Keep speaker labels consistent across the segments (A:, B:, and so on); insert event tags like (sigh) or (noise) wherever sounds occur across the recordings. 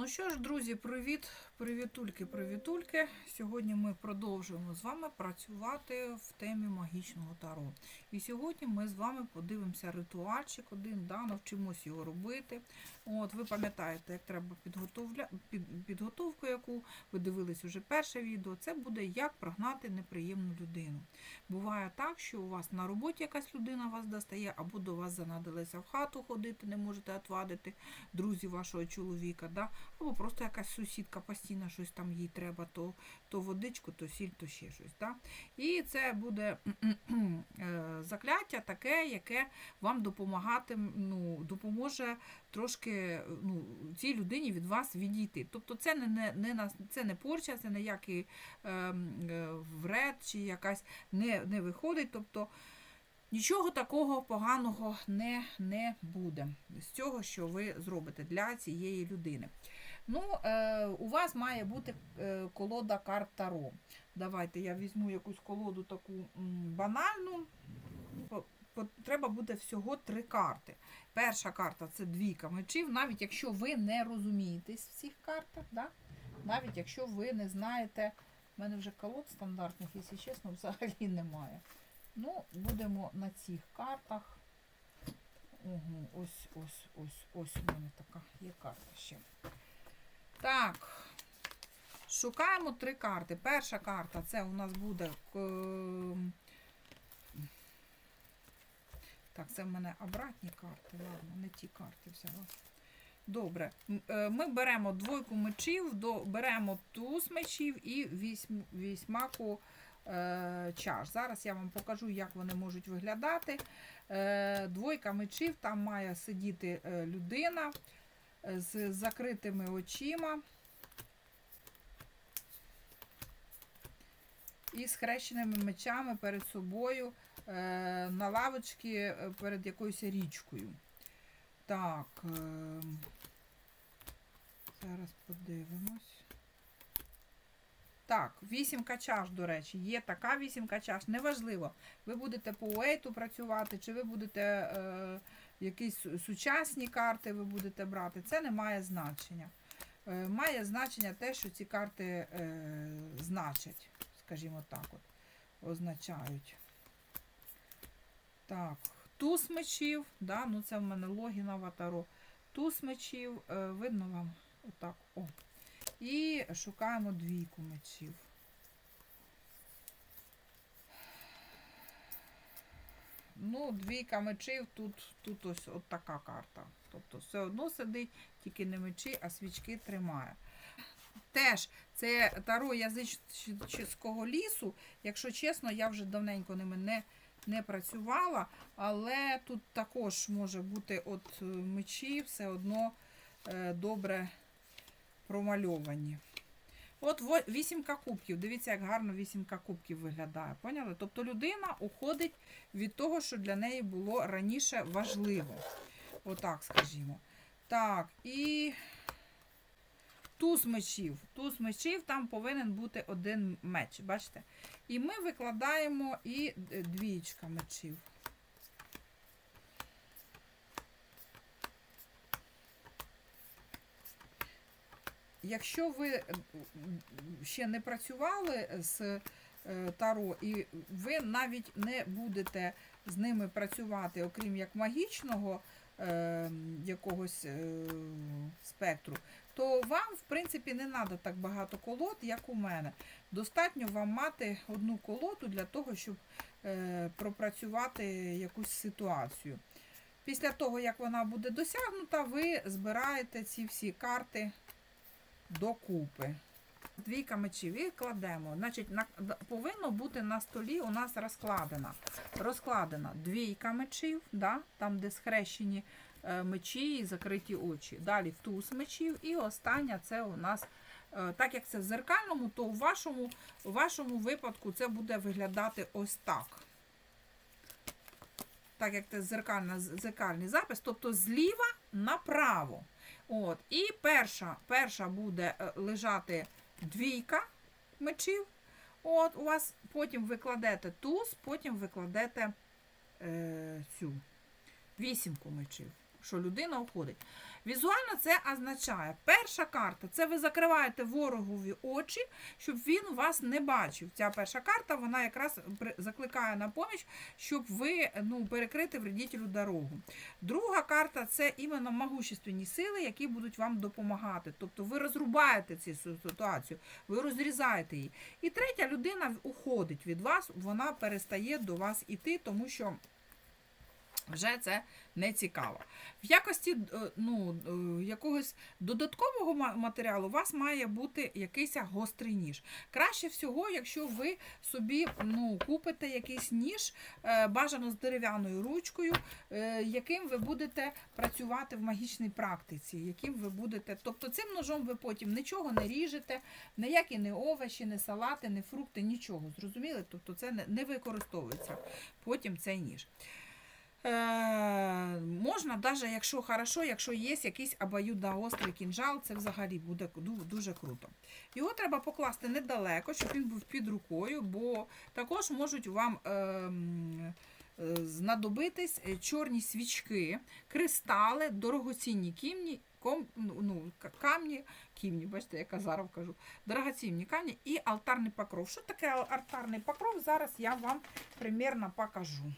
A: Ну що ж, друзі, привіт, привітульки, привітульки. Сьогодні ми продовжуємо з вами працювати в темі магічного таро. І сьогодні ми з вами подивимося ритуальчик один, да, навчимось його робити. От, ви пам'ятаєте, як треба підготовля... під... підготовку, яку ви дивились уже перше відео. Це буде як прогнати неприємну людину. Буває так, що у вас на роботі якась людина вас достає, або до вас занадилися в хату ходити, не можете отвадити друзі вашого чоловіка. Да? Або просто якась сусідка постійно щось там їй треба, то, то водичку, то сіль, то ще щось. Да? І це буде (clears throat) е, закляття таке, яке вам допомагати, ну, допоможе трошки ну, цій людині від вас відійти. Тобто це не, не, не, це не порча, це ніякий е, е, вред чи якась не, не виходить. Тобто Нічого такого поганого не, не буде з цього, що ви зробите для цієї людини. Ну, е, у вас має бути е, колода карт Таро. Давайте я візьму якусь колоду таку банальну. Треба буде всього три карти. Перша карта це двійка мечів, навіть якщо ви не розумієтесь в цих картах, да? навіть якщо ви не знаєте, в мене вже колод стандартних, якщо чесно, взагалі немає. Ну, будемо на цих картах. Угу, ось, ось, ось, ось у мене така є карта ще. Так. Шукаємо три карти. Перша карта це у нас буде. Так, це в мене обратні карти. Ладно, не ті карти взяла. Добре. Е, Ми беремо двойку мечів, беремо туз мечів і вісьмаку чаш. Зараз я вам покажу, як вони можуть виглядати. Е, Двойка мечів, там має сидіти е, людина е, з закритими очима. І з хрещеними мечами перед собою е, на лавочці е, перед якоюсь річкою. Так, е, зараз подивимось. Так, вісімка чаш, до речі, є така вісімка чаш, неважливо. Ви будете по уейту працювати, чи ви будете е, якісь сучасні карти ви будете брати. Це не має значення. Е, має значення те, що ці карти е, значать, скажімо так, от, означають. Так, туз мечів, да, ну це в мене логіна ватаро. Туз мечів, е, видно вам отак. О. І шукаємо двійку мечів. Ну, двійка мечів, тут, тут ось от така карта. Тобто все одно сидить, тільки не мечі, а свічки тримає. Теж це таро язичського лісу. Якщо чесно, я вже давненько ними не, не працювала, але тут також може бути от е, мечі все одно е, добре промальовані. От вісімка кубків. Дивіться, як гарно вісімка кубків виглядає. Поняли? Тобто людина уходить від того, що для неї було раніше важливо. Отак, скажімо. Так, і туз мечів. Туз мечів, там повинен бути один меч. Бачите? І ми викладаємо і е, двічка мечів. Якщо ви е, ще не працювали з е, Таро, і ви навіть не будете з ними працювати, окрім як магічного е, якогось е, спектру, то вам, в принципі, не треба так багато колод, як у мене. Достатньо вам мати одну колоду для того, щоб е, пропрацювати якусь ситуацію. Після того, як вона буде досягнута, ви збираєте ці всі карти докупи. Двійка мечів і кладемо. Значить, на, повинно бути на столі у нас розкладена. Розкладена двійка мечів, да, там, де схрещені е, мечі і закриті очі. Далі туз мечів. І остання це у нас, е, так як це в зеркальному, то у вашому, у вашому випадку це буде виглядати ось так. Так як це зеркальний запис, тобто зліва направо. От. І перша, перша буде е, лежати двійка мечів. От, у вас потім викладете туз, потім викладете е, цю вісімку мечів. Що людина уходить. Візуально це означає, перша карта це ви закриваєте ворогові очі, щоб він вас не бачив. Ця перша карта вона якраз закликає на поміч, щоб ви ну, перекрити вредітелю дорогу. Друга карта це іменно могущественні сили, які будуть вам допомагати. Тобто ви розрубаєте цю ситуацію, ви розрізаєте її. І третя людина уходить від вас, вона перестає до вас іти, тому що вже це не цікаво. В якості е, ну, е, якогось додаткового матеріалу у вас має бути якийсь гострий ніж. Краще всього, якщо ви собі ну, купите якийсь ніж, е, бажано з дерев'яною ручкою, яким ви будете працювати в магічній практиці, яким ви будете. Тобто цим ножом ви потім нічого не ріжете, ніякі не овочі, не салати, не фрукти, нічого. Зрозуміли? Тобто це не використовується потім цей ніж. Е, можна, навіть якщо хорошо, якщо є якийсь обоюдоострий кінжал, це взагалі буде дуже круто. Його треба покласти недалеко, щоб він був під рукою, бо також можуть вам ем, е, знадобитись е, чорні свічки, кристали, дорогоцінні кімні, ком, ну, ну, камні, кімні, бачите, я казаров кажу, дорогоцінні камні і алтарний покров. Що таке алтарний покров? Зараз я вам примірно покажу.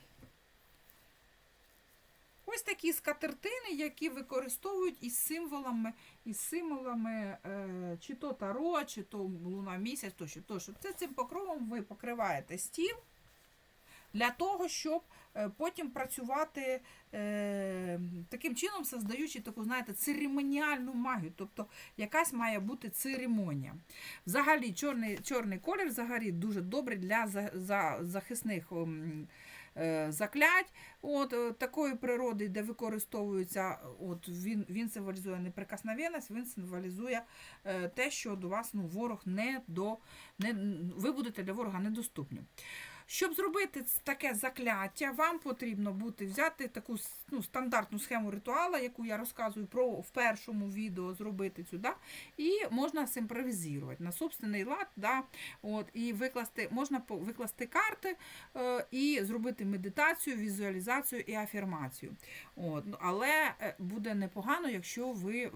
A: Ось такі скатертини, які використовують із символами, із символами е, чи то таро, чи то луна місяць, тощо, тощо. Це цим покровом ви покриваєте стіл для того, щоб е, потім працювати е, таким чином, создаючи таку, знаєте, церемоніальну магію. Тобто якась має бути церемонія. Взагалі, чорний, чорний колір взагалі дуже добрий для за, за, захисних. е, Заклять от е, такої природи, де використовується, от він, він символізує неприкосновенність, він символізує е, те, що до вас ну, ворог не до не, ви будете для ворога недоступні. Щоб зробити таке закляття, вам потрібно бути взяти таку ну, стандартну схему ритуала, яку я розказую про в першому відео, зробити цю, да? і можна симпровізувати на собственний лад, да? от, і викласти, можна викласти карти е, і зробити медитацію, візуалізацію і афірмацію. От, ну, але е, буде непогано, якщо ви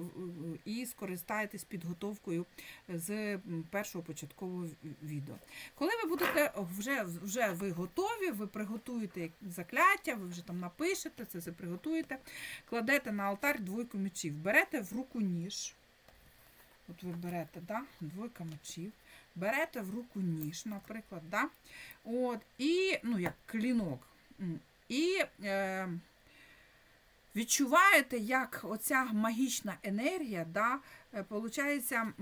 A: і скористаєтесь підготовкою з першого початкового відео. Коли ви будете вже, вже ви готові, ви приготуєте закляття, ви вже там напишете, це все приготуєте, кладете на алтарь двойку мечів, берете в руку ніж. От ви берете, да, двойка мечів, берете в руку ніж, наприклад, да, от, і, ну, як клінок. І е, відчуваєте, як оця магічна енергія, да, е, получається,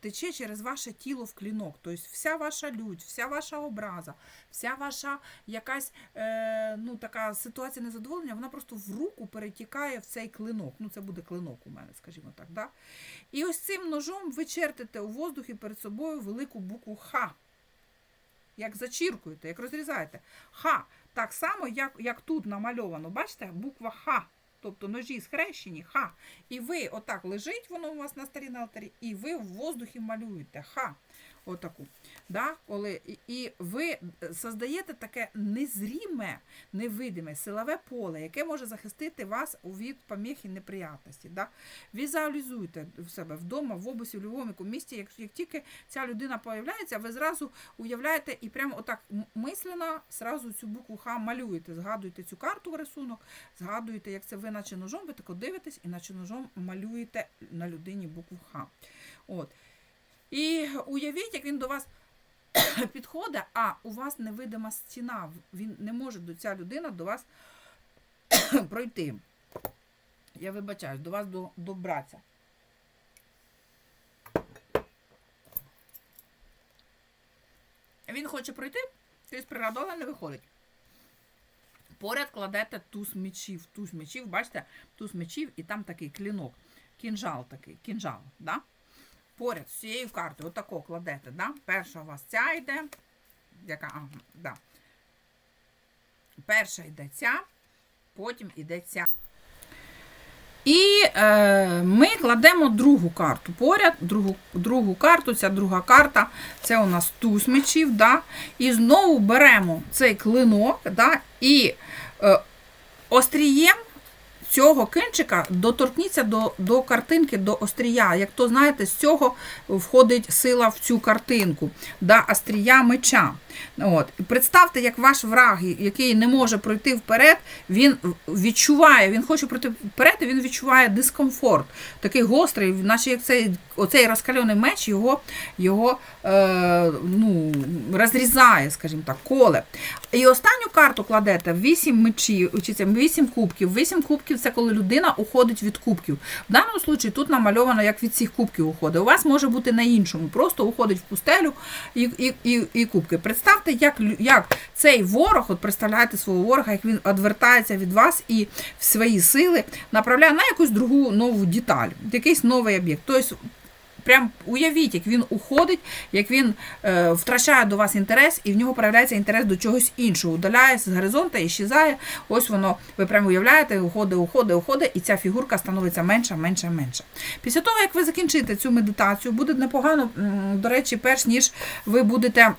A: тече через ваше тіло в клінок. Тобто вся ваша лють, вся ваша образа, вся ваша якась е, ну, така ситуація незадоволення, вона просто в руку перетікає в цей клинок. Ну, це буде клинок у мене, скажімо так. Да? І ось цим ножом ви чертите у воздухі перед собою велику букву Х. Як зачіркуєте, як розрізаєте. Х. Так само, як, як тут намальовано. Бачите, буква Х. Тобто ножі схрещені, Х. І ви отак лежить, воно у вас на старій на алтарі, і ви в воздухі малюєте Х. Отаку. Да? Коли, і, ви создаєте таке незріме, невидиме силове поле, яке може захистити вас від поміх і неприятності. Да? Візуалізуйте в себе вдома, в обусі, в будь-якому якому місці. Як, як тільки ця людина появляється, ви зразу уявляєте і прямо отак мислено зразу цю букву Х малюєте, згадуєте цю карту рисунок, згадуєте, як це ви наче ножом, ви тако дивитесь і наче ножом малюєте на людині букву Х. От. І уявіть, як він до вас (coughs) підходить, а у вас невидима стіна. Він не може до ця людина до вас (coughs) пройти. Я вибачаюсь, до вас до, добратися. Він хоче пройти, природа, але не виходить. Поряд кладете туз мечів. Туз мечів, бачите, туз мечів і там такий клінок. Кінжал такий, кінжал, да? Поряд з цією картою, отако кладете, да? Перша у вас ця йде. Яка, ага, да. Перша йде ця, потім йде ця. І е, ми кладемо другу карту поряд, другу, другу карту, ця друга карта, це у нас туз мечів, да? і знову беремо цей клинок, да? і е, острієм цього кінчика доторкніться до, до картинки, до острія. Як то знаєте, з цього входить сила в цю картинку, да, острія меча. От. Представте, як ваш враг, який не може пройти вперед, він відчуває, він хоче пройти вперед, і він відчуває дискомфорт. Такий гострий, наче як цей, оцей розкалений меч його, його е, ну, розрізає, скажімо так, коле. І останню карту кладете 8 мечів, 8 кубків. 8 кубків це коли людина уходить від кубків. В даному випадку тут намальовано, як від цих кубків уходить. У вас може бути на іншому, просто уходить в пустелю і, і, і, і кубки. Представте, як, як цей ворог, от представляєте свого ворога, як він відвертається від вас і в свої сили направляє на якусь другу нову деталь, якийсь новий об'єкт. Тобто, прям уявіть, як він уходить, як він е, втрачає до вас інтерес, і в нього проявляється інтерес до чогось іншого. Удаляється з горизонта, і щезає. Ось воно, ви прямо уявляєте, уходить, уходить, уходить, і ця фігурка становиться менша, менша, менша. Після того, як ви закінчите цю медитацію, буде непогано, до речі, перш ніж ви будете.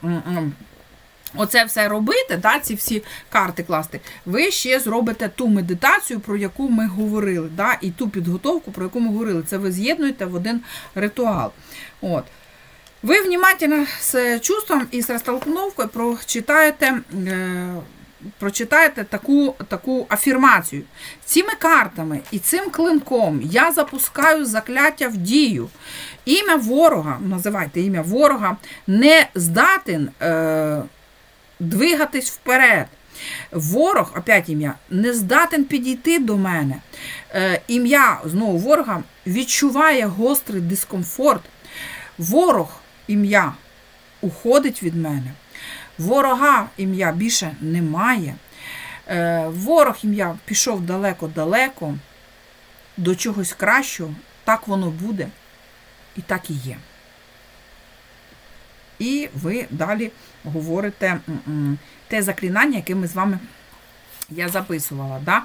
A: Оце все робити, да, ці всі карти класти, ви ще зробите ту медитацію, про яку ми говорили, да, і ту підготовку, про яку ми говорили. Це ви з'єднуєте в один ритуал. От. Ви внимательно з чувством і з розтолкновкою прочитаєте, е, прочитаєте таку, таку афірмацію. Цими картами і цим клинком я запускаю закляття в дію. Ім'я ворога, називайте ім'я ворога, не здатен. Е, двигатись вперед. Ворог, опять ім'я, не здатен підійти до мене. Е, ім'я знову ворога відчуває гострий дискомфорт. Ворог ім'я уходить від мене. Ворога ім'я більше немає. Е, ворог ім'я пішов далеко-далеко до чогось кращого. Так воно буде. І так і є. І ви далі говорите те заклинання, яке ми з вами я записувала. Да?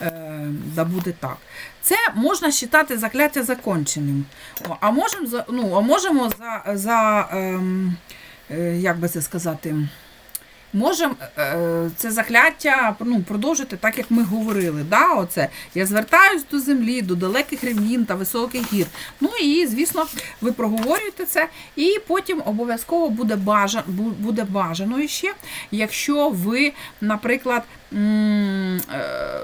A: Е, да буде так. Це можна вважати закляття законченим. А можемо ну, а можемо за, за ем, е, як би це сказати, можемо е, це закляття ну, продовжити так, як ми говорили. Да? Оце. Я звертаюсь до землі, до далеких рівнін та високих гір. Ну і, звісно, ви проговорюєте це, і потім обов'язково буде бажано, буде бажано ще, якщо ви, наприклад, е,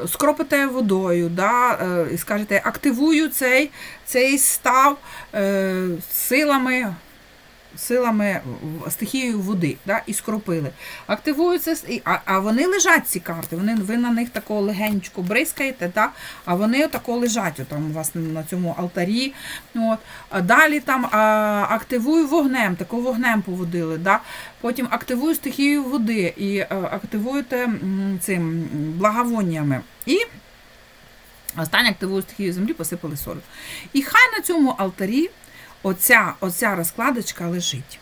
A: скропите водою, да, е, і скажете, активую цей, цей став е, силами. Силами стихією води да, і скропили. Активуються, а, а вони лежать ці карти. Вони, ви на них такого легенько бризкаєте, да, а вони отако лежать там у на цьому алтарі. От. А далі там а, активую вогнем, тако вогнем поводили. Да. Потім активую стихію води і а, активуєте цим благовоннями. І останнє активую стихію землі, посипали солю. І хай на цьому алтарі оця, оця розкладочка лежить.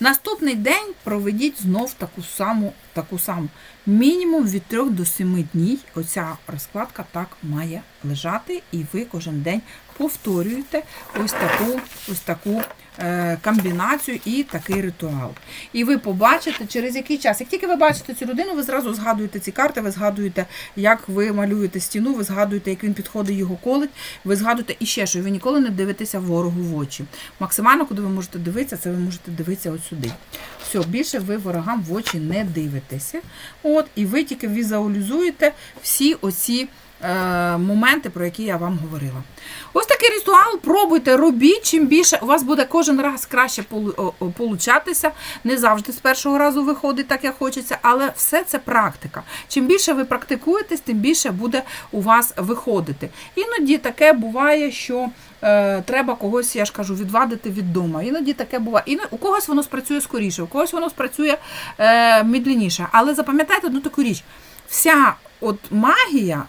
A: Наступний день проведіть знов таку саму, таку саму. Мінімум від 3 до 7 днів оця розкладка так має лежати, і ви кожен день повторюєте ось таку, ось таку е, комбінацію і такий ритуал. І ви побачите, через який час. Як тільки ви бачите цю людину, ви зразу згадуєте ці карти, ви згадуєте, як ви малюєте стіну, ви згадуєте, як він підходить, його колить, ви згадуєте і ще що ви ніколи не дивитеся ворогу в очі. Максимально, куди ви можете дивитися, це ви можете дивитися от сюди. Все, більше ви ворогам в очі не дивитеся. От, і ви тільки візуалізуєте всі оці. е, Моменти, про які я вам говорила. Ось такий ритуал. Пробуйте, робіть. Чим більше у вас буде кожен раз краще получатися. Не завжди з першого разу виходить так, як хочеться, але все це практика. Чим більше ви практикуєтесь, тим більше буде у вас виходити. Іноді таке буває, що е, треба когось, я ж кажу, відвадити від дому. Іноді таке буває. Іно, у когось воно спрацює скоріше, у когось воно спрацює е, медленніше. Але запам'ятайте одну таку річ: вся от магія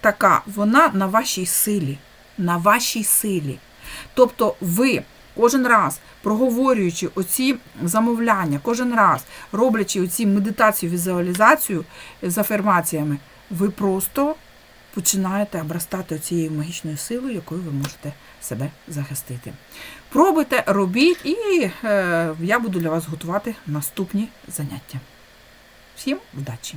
A: така, вона на вашій силі. На вашій силі. Тобто ви кожен раз проговорюючи оці замовляння, кожен раз роблячи оці медитацію, візуалізацію з афірмаціями, ви просто починаєте обростати цією магічною силою, якою ви можете себе захистити. Пробуйте, робіть, і е, я буду для вас готувати наступні заняття. Всім удачі!